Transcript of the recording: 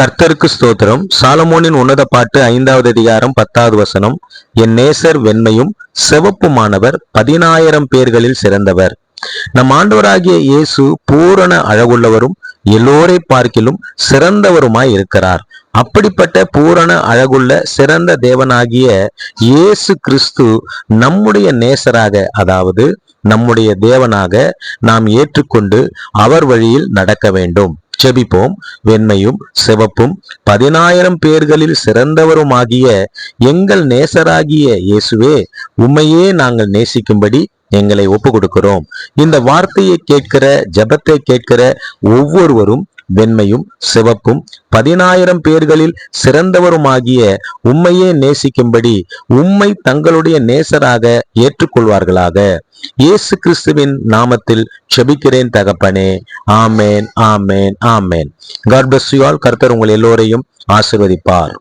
கர்த்தருக்கு ஸ்தோத்திரம். சாலமோனின் உன்னத பாட்டு ஐந்தாவது அதிகாரம் பத்தாவது வசனம். என் நேசர் வெண்மையும் சிவப்புமானவர் பதினாயிரம் பேர்களில் சிறந்தவர். நம் ஆண்டவராகிய இயேசு பூரண அழகுள்ளவரும் எல்லோரை பார்க்கிலும் சிறந்தவருமாய் இருக்கிறார். அப்படிப்பட்ட பூரண அழகுள்ள சிறந்த தேவனாகிய இயேசு கிறிஸ்து நம்முடைய நேசராக அதாவது நம்முடைய தேவனாக நாம் ஏற்றுக்கொண்டு அவர் வழியில் நடக்க வேண்டும். செபிப்போம் வெண்மையும் சிவப்பும் பதினாயிரம் பேர்களில் சிறந்தவருமாகிய எங்கள் நேசராகிய இயேசுவே உம்மையே நாங்கள் நேசிக்கும்படி எங்களை ஒப்பு கொடுக்கிறோம் இந்த வார்த்தையை கேட்கிற ஜபத்தை கேட்கிற ஒவ்வொருவரும் வெண்மையும் சிவப்பும் பதினாயிரம் பேர்களில் சிறந்தவருமாகிய உம்மையே நேசிக்கும்படி உம்மை தங்களுடைய நேசராக ஏற்றுக்கொள்வார்களாக. இயேசு கிறிஸ்துவின் நாமத்தில் செபிக்கிறேன் தகப்பனே. ஆமேன் ஆமேன் ஆமேன். காட் பிளஸ் யூ ஆல் கர்த்தர் உங்கள் எல்லோரையும் ஆசிர்வதிப்பார்.